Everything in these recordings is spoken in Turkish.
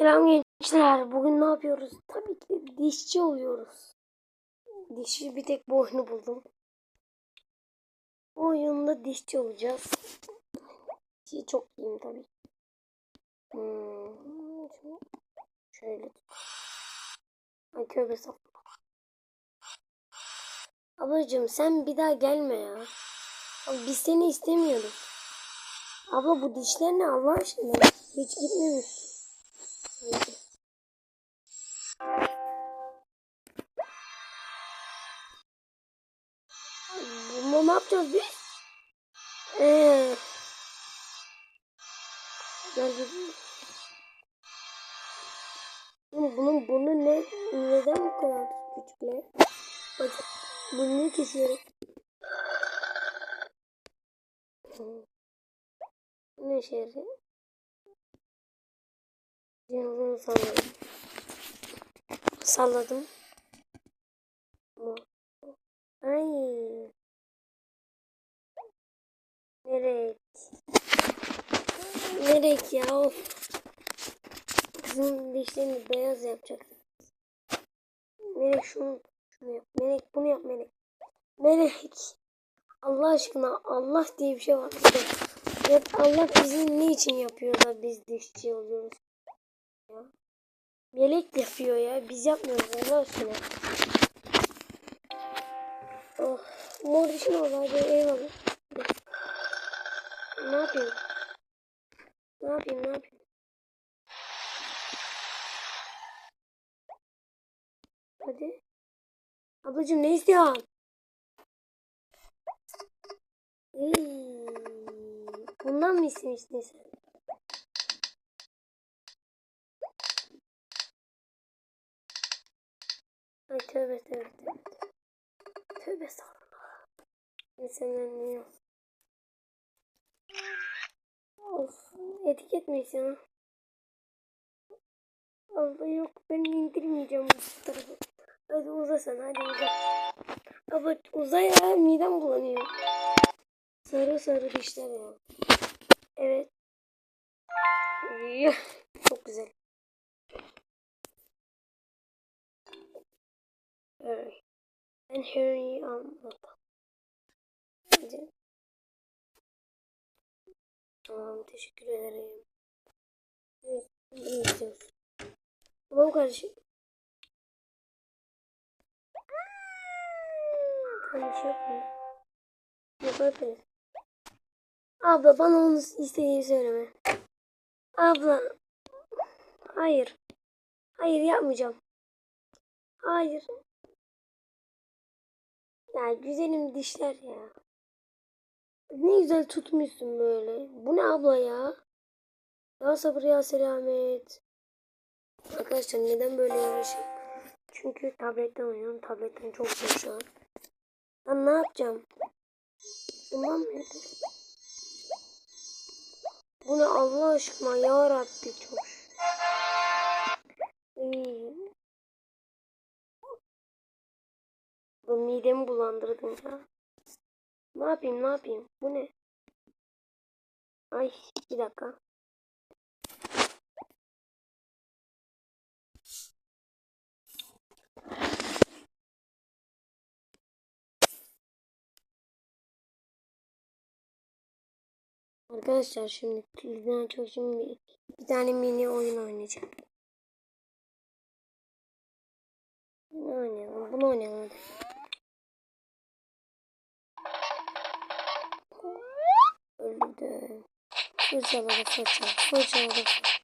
Selam gençler. Bugün ne yapıyoruz? Tabii ki dişçi oluyoruz. Dişçi bir tek bu oyunu buldum. Bu oyunda dişçi olacağız. Dişçi çok iyiyim tabii. Hmm. Şöyle. Ay tövbe estağfurullah. Ablacığım sen bir daha gelme ya. Abi biz seni istemiyoruz. Abla bu dişler ne Allah aşkına? Hiç gitmemiş. Sanki. Bunu ne yapacağız biz? Ee, gel Bunun burnu ne? Neden bu kadar küçük ne? Bak burnunu kesiyorum. Ne işe? Cihazını salladım. Salladım. Ay. Nereye? Nereye ya? Of. Kızın dişlerini beyaz yapacak. Melek şunu, şunu yap. Melek bunu yap Melek. Melek. Allah aşkına Allah diye bir şey var. Ya Allah bizi ne için yapıyor da biz dişçi oluyoruz? Melek yapıyor ya. Biz yapmıyoruz Allah aşkına. Oh. Mor oldu hadi eyvallah. Ne yapayım? Ne yapayım ne yapayım? Hadi. Ablacığım ne istiyorsun? Iy, Bundan mı istemiştin sen? Ay tövbe tövbe tövbe. Tövbe estağfurullah. Ne senden ne yok. Of etiket mi ya? Allah yok ben indirmeyeceğim bu tarafa. Hadi uza sen hadi uza. Ama uza ya midem bulanıyor. Sarı sarı dişler ya. Evet. Çok güzel. Evet. Ben Harry'i anladım. Hadi. Tamam teşekkür ederim. Evet, bunu istiyorsun. Tamam kardeşim. Tamam şey yapma. Yaparız. Abla bana onu istediğini söyleme. Abla. Hayır. Hayır yapmayacağım. Hayır. Ya güzelim dişler ya. Ne güzel tutmuşsun böyle. Bu ne abla ya? Ya sabır ya selamet. Arkadaşlar neden böyle yavaşım? Çünkü tabletten oynuyorum. Tabletten çok zor şu an. Ben ne yapacağım? Bundan mı? Bu ne Allah aşkına ya Rabbi çok. Midemi bulandırdın ya. Ne yapayım ne yapayım? Bu ne? Ay bir dakika. Arkadaşlar şimdi televizyon çok şimdi bir, bir tane mini oyun oynayacağım. Ne oynayalım? Bunu oynayalım hadi. Öldü. Fırçaladı fırça. Fırçaladı fırça.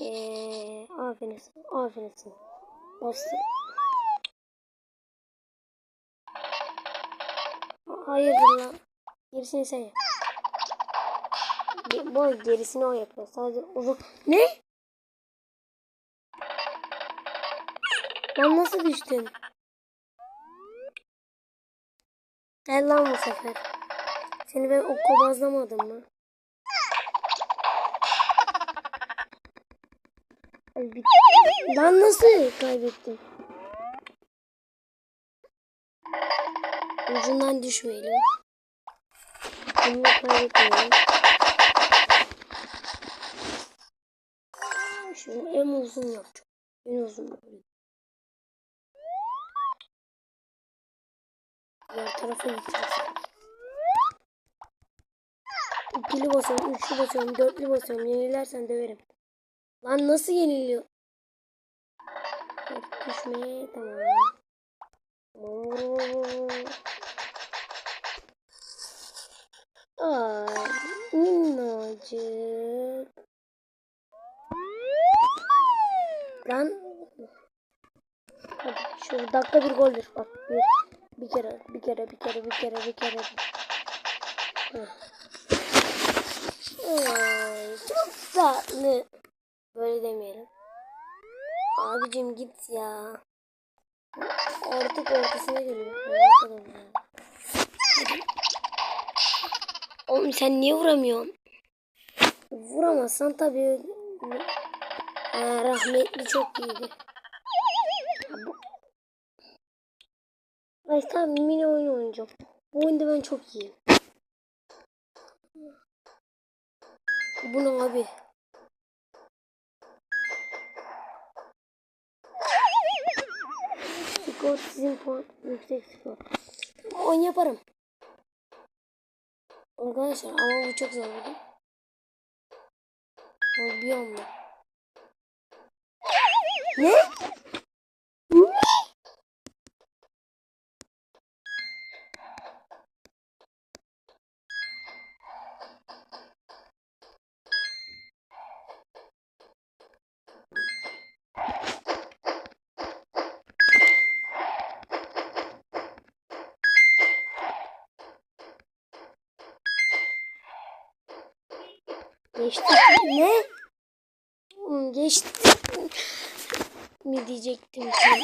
Eee, aferin sana. Aferin sana. Bastı. Hayırdır lan. Gerisini sen yap. Bu gerisini o yapıyor. Sadece uzun. Ne? Lan nasıl düştün? Gel lan bu sefer. Seni ben o kovazlamadım mı? Lan nasıl kaybettim? Ucundan düşmeyelim. Bunu kaybetmeyelim. Şunu en uzun yapacağım. En uzun böyle. Diğer tarafa gideceğiz. İkili basıyorum, üçlü basıyorum, dörtlü basıyorum. Yenilersen döverim. Lan nasıl yeniliyor? Evet, düşmeye tamam. Oo. Ay, minnacık. Lan. Hadi şu dakika bir goldür. Bak bir, bir kere, bir kere, bir kere, bir kere, bir kere. Ay, çok tatlı. Böyle demeyelim. Abicim git ya. Artık ortasına geliyor. Oğlum sen niye vuramıyorsun? Vuramazsan tabii. Ha, rahmetli çok iyiydi. Ay tamam mini oyun oynayacağım. Bu oyunda ben çok iyiyim. Bu ne abi? Skor sizin puan yüksek skor. Oyun yaparım. Arkadaşlar ama bu çok zor oldu. Bir anda. Ne? Geçti. Ne? Hmm, Geçti. Mi diyecektim ki?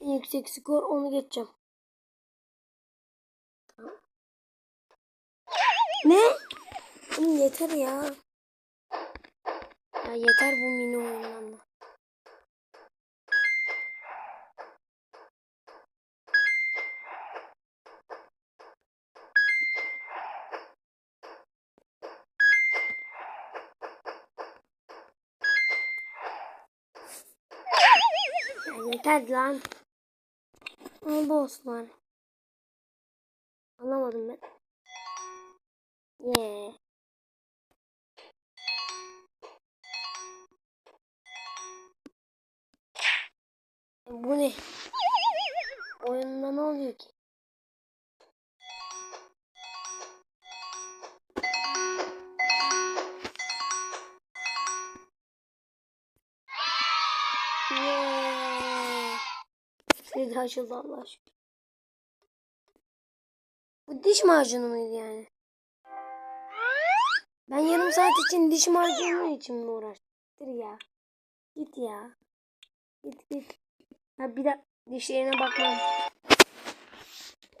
En yüksek skor onu geçeceğim. Ne? Yeter ya. Ya yeter bu mini oyundan da. Ya yeter lan. Bu olsun bari. Anlamadım ben. Yeah. Bu ne? Oyunda ne oluyor ki? Açıldı Allah aşkına. Bu diş macunu muydu yani? Ben yarım saat için diş macunu için mi uğraştım? ya. Git ya. Git git. Ha bir de dişlerine bakmam.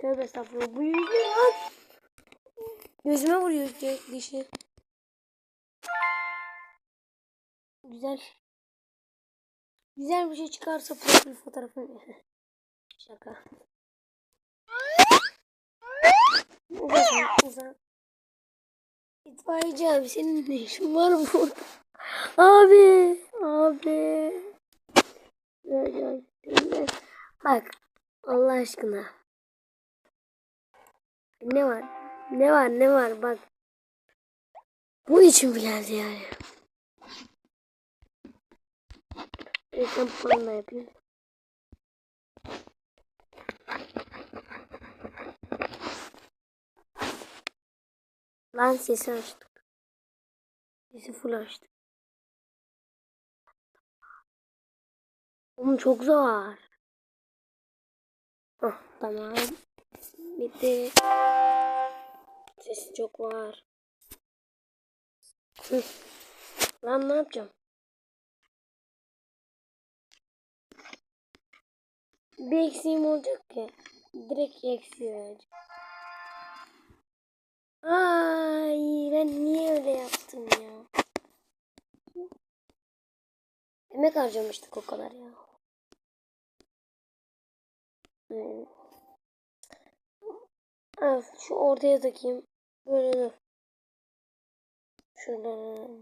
Tövbe estağfurullah. Bu yüzü lan. Gözüme vuruyor dişi. Güzel. Güzel bir şey çıkarsa profil fotoğrafını. Şaka. Uzak uzak. İtfaiyeci abi senin ne işin var burada? Abi. Abi. Bak. Allah aşkına. Ne var? Ne var? Ne var? Bak. Bu için mi geldi yani? Reklam falan da yapayım. Lan sesi açtık. Sesi full açtık. Oğlum çok zor. Hah tamam. Bitti. Sesi çok var. Lan ne yapacağım? Bir eksiğim olacak ki. Direkt eksiği verecek. Ay ben niye öyle yaptım ya? Emek harcamıştık o kadar ya. Evet, şu ortaya takayım. Böyle dur. Şuradan.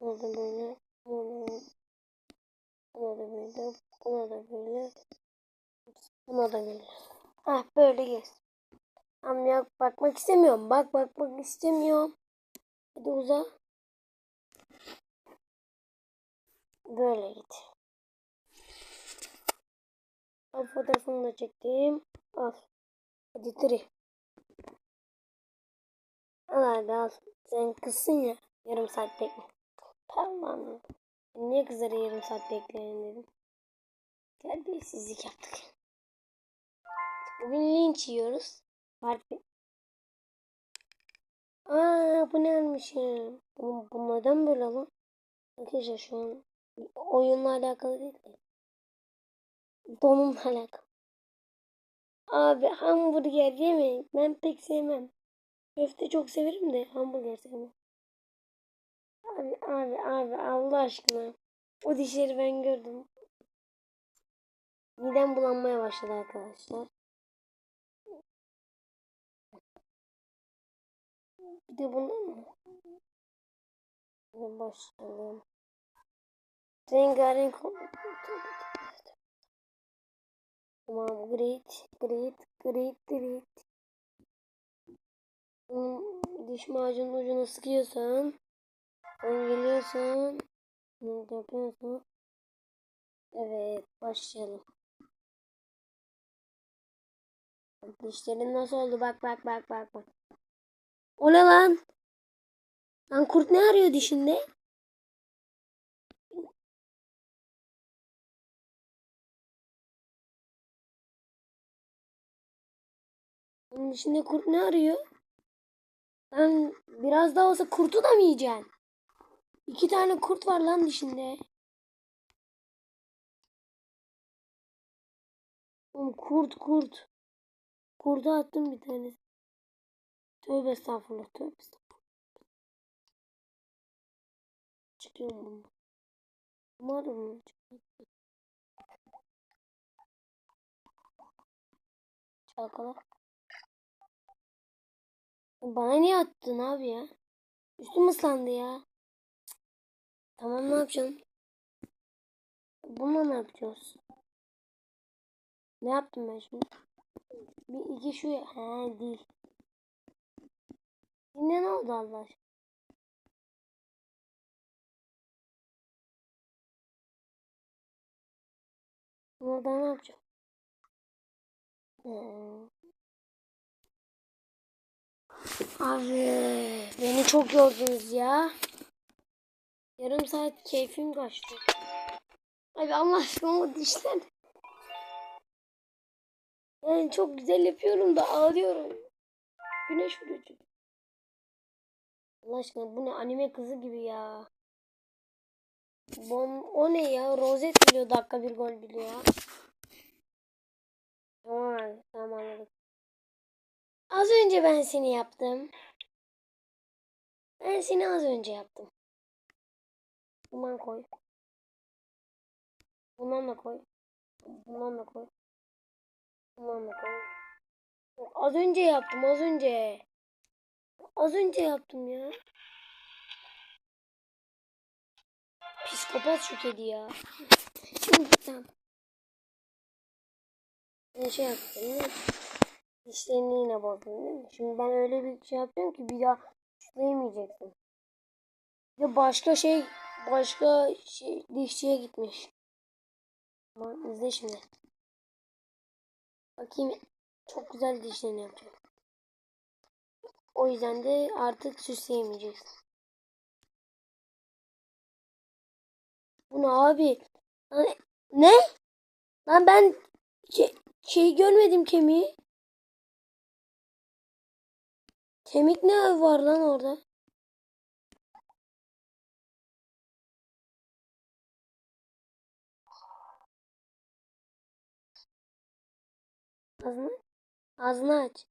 Buna da böyle. Buna da, buna da böyle. Buna da böyle. Buna da böyle. Ah böyle gez. Ama yok bakmak istemiyorum. Bak bakmak istemiyorum. Hadi uza. Böyle git. Al fotoğrafını da çektim. Al. Hadi tri. Al hadi al. Sen kızsın ya. Yarım saat bekle. Tamam. Niye kızları yarım saat bekleyin dedim. Terbiyesizlik yaptık. Bugün linç yiyoruz. Harbi. Aa bu ne almışım? Bu, bu neden böyle lan? Arkadaşlar şu an oyunla alakalı değil de. Donumla alakalı. Abi hamburger yemeyin. Ben pek sevmem. Köfte çok severim de hamburger sevmem. Abi abi abi Allah aşkına. O dişleri ben gördüm. Midem bulanmaya başladı arkadaşlar. Bir de bunu mu? Hadi başlayalım. Rengarenk. Tamam great great great great. Hmm, diş macunun ucunu sıkıyorsan sen geliyorsan ne yapıyorsun? Evet başlayalım. Dişlerin nasıl oldu? Bak bak bak bak bak. O ne lan? Lan kurt ne arıyor dişinde? Dişinde kurt ne arıyor? Lan biraz daha olsa kurtu da mı yiyeceksin? İki tane kurt var lan dişinde. Oğlum kurt kurt. Kurda attım bir tanesi. Tövbe estağfurullah tövbe estağfurullah. Çıkıyorum bunu. Umarım Çalkala. Bana niye attın abi ya? Üstüm ıslandı ya. Tamam ne yapacağım? Bununla ne yapacağız? Ne yaptım ben şimdi? Bir iki şu he değil. Yine ne oldu Allah aşkına? Burada ne yapacağım? Abi beni çok yordunuz ya. Yarım saat keyfim kaçtı. Abi Allah aşkına o dişler. Yani çok güzel yapıyorum da ağlıyorum. Güneş vurucu. Allah aşkına bu ne anime kızı gibi ya. Bom, o ne ya? Rozet biliyor dakika bir gol biliyor. Tamam tamam anladık. Az önce ben seni yaptım. Ben seni az önce yaptım. Bundan koy. Bundan da koy. Bundan da koy. Bundan da koy. Az önce yaptım az önce. Az önce yaptım ya. Psikopat şu kedi ya. Şimdi tamam. Ben şey yaptım. Dişlerini yine bozdun değil mi? Şimdi ben öyle bir şey yapıyorum ki bir daha suçlayamayacaksın. Bir de başka şey başka şey dişçiye gitmiş. Bak izle şimdi. Bakayım çok güzel dişlerini yapacak. O yüzden de artık süsleyemeyeceksin. Bu abi? Ne? Lan ben şey, şey görmedim kemiği. Kemik ne var lan orada? Ağzını, ağzını aç.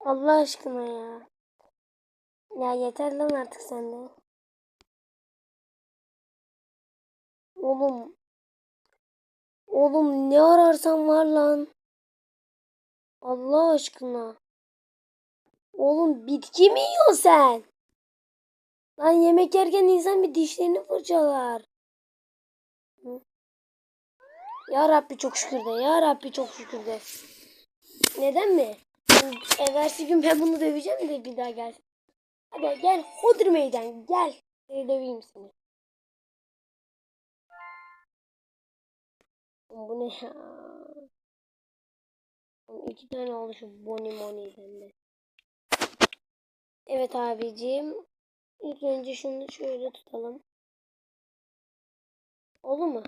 Allah aşkına ya. Ya yeter lan artık sende. Oğlum. Oğlum ne ararsan var lan. Allah aşkına. Oğlum bitki mi yiyorsun sen? Lan yemek yerken insan bir dişlerini fırçalar. Ya Rabbi çok şükür de. Ya Rabbi çok şükür de. Neden mi? Eversi gün ben bunu döveceğim de bir daha gel. Hadi gel Hodri meydan gel. Seni döveyim seni. Bu ne ya? İki tane oldu şu Bonnie Moni'den de. Evet abicim. İlk önce şunu şöyle tutalım. Olur mu?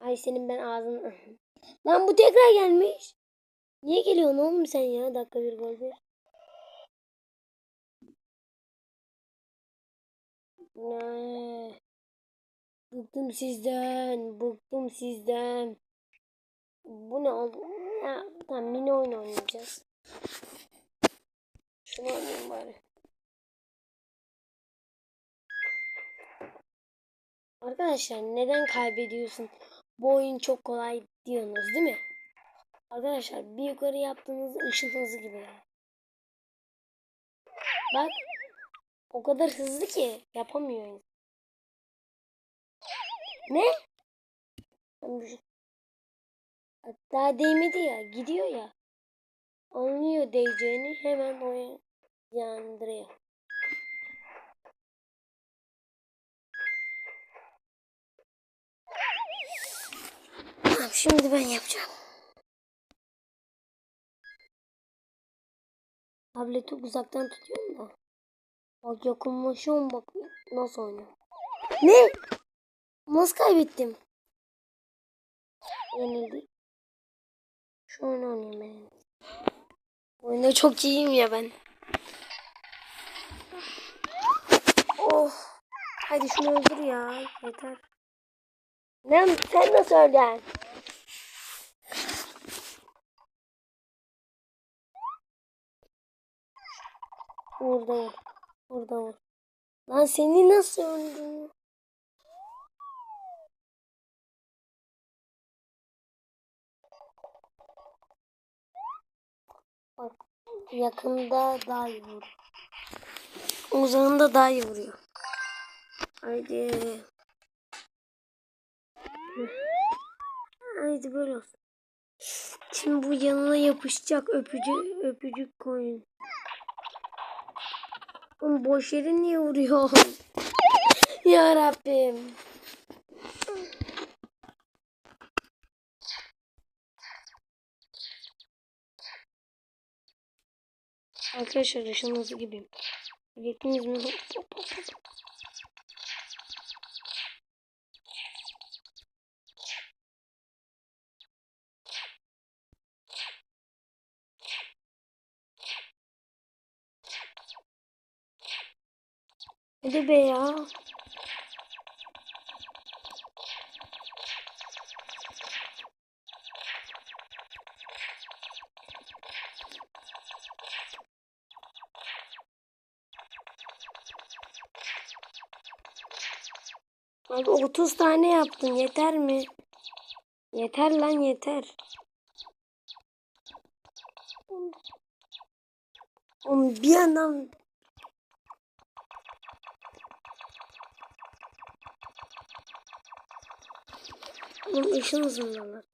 Ay senin ben ağzını... Lan bu tekrar gelmiş. Niye geliyorsun oğlum sen ya? Dakika bir gol bir. Ne? Bıktım sizden. Bıktım sizden. Bu ne oldu? Ha, tamam mini oyun oynayacağız. Şunu oynayayım bari. Arkadaşlar neden kaybediyorsun? Bu oyun çok kolay diyorsunuz değil mi? Arkadaşlar bir yukarı yaptığınızda ışın hızı gibi. Bak o kadar hızlı ki yapamıyor. Ne? Hatta değmedi ya gidiyor ya. Anlıyor değeceğini hemen o yandırıyor. Tamam şimdi ben yapacağım. Tableti uzaktan tutuyorum da. Bak yakınlaşıyorum bak nasıl oynuyorum. Ne? Nasıl kaybettim? Yenildik. Şu oyunu oynayayım ben. Oyunda çok iyiyim ya ben. Oh. Hadi şunu öldür ya. Yeter. Ne? Sen nasıl öldün? Orada vur. Orada vur. Lan seni nasıl öldü? Bak yakında daha iyi vur. Uzağında daha iyi vuruyor. Haydi. Haydi böyle olsun. Şimdi bu yanına yapışacak öpücük öpücük koyun. Oğlum boş yere niye vuruyor? ya Rabbim. Arkadaşlar ışınızı gibiyim. Yettiniz mi? Hadi be ya. Abi 30 tane yaptın yeter mi? Yeter lan yeter. Oğlum bir yandan Işın hızındalar.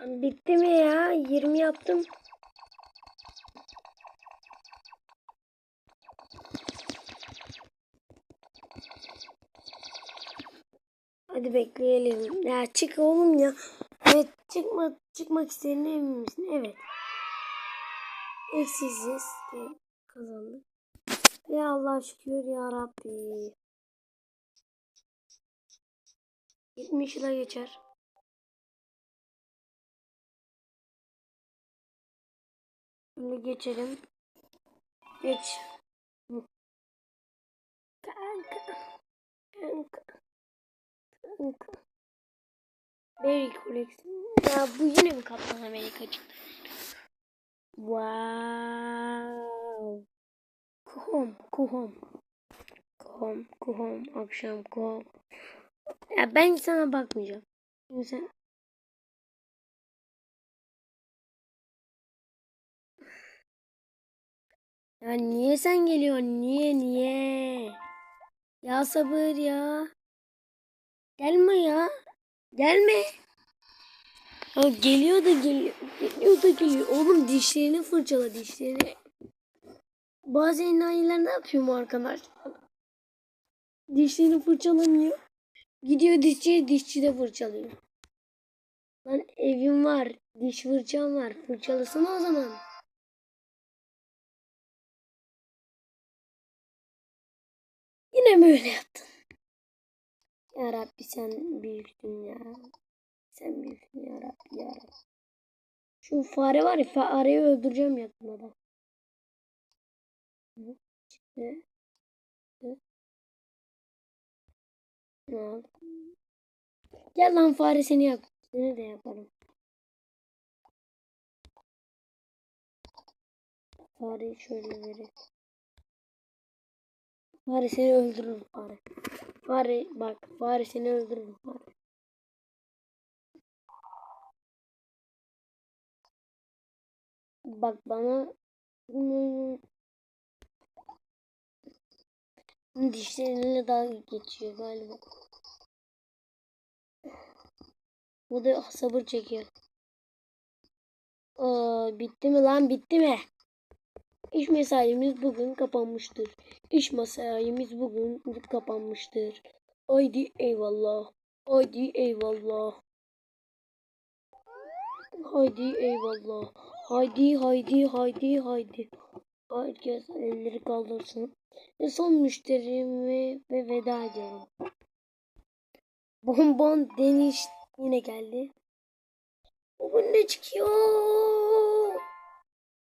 Bitti mi ya? 20 yaptım. Hadi bekleyelim. Ya çık oğlum ya. Evet çıkma çıkmak istediğine emin? Evet. Eksiziz kazandık. Ya Allah şükür ya Rabbi. 70 yıla geçer. Şimdi geçelim. Geç. Kanka. Kanka. Kanka. Berry koleksiyon. Ya bu yine mi Kaptan Amerika çıktı? Wow. Kuhom, kuhom. Kuhom, kuhom, akşam kuhom. Ya ben sana bakmayacağım. Şimdi sen Ya niye sen geliyorsun? Niye niye? Ya sabır ya. Gelme ya. Gelme. Ya geliyor da geliyor. Geliyor da geliyor. Oğlum dişlerini fırçala dişlerini. Bazı enayiler ne yapıyor mu arkadaşlar? Dişlerini fırçalamıyor. Gidiyor dişçiye dişçi de fırçalıyor. Lan evim var. Diş fırçam var. Fırçalasana o zaman. Yine mi öyle yaptın? Ya Rabbi sen büyüksün ya. Sen büyüksün ya Rabbi ya Rabbi. Şu fare var ya fareyi öldüreceğim yakında da. Ne? Gel lan fare seni yap. Seni de yaparım. Fareyi şöyle vereyim. Fare seni öldürür fare. Fare bak fare seni öldürür fare. Bak bana dişleriyle dalga geçiyor galiba. Bu da sabır çekiyor. Aa, bitti mi lan bitti mi? İş mesaimiz bugün kapanmıştır. İş mesaimiz bugün kapanmıştır. Haydi eyvallah. Haydi eyvallah. Haydi eyvallah. Haydi haydi haydi haydi. Herkes elleri kaldırsın. Ve son müşterimi ve veda ediyorum. Bonbon Deniz yine geldi. Bu ne çıkıyor?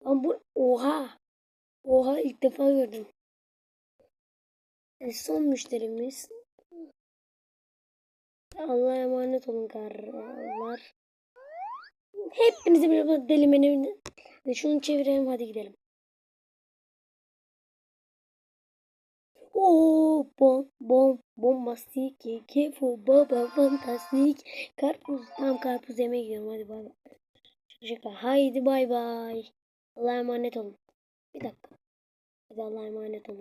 Lan bu oha. Oha ilk defa gördüm. E, son müşterimiz. Allah'a emanet olun karlar. Hepinize bir deli menevini. Şunu çevirelim hadi gidelim. Oo, bom bom bombastik kefo baba fantastik karpuz tam karpuz yemeye gidiyorum hadi bay bay. Haydi bay bay. Allah'a emanet olun. Bir dakika. Hadi Allah'a emanet olun.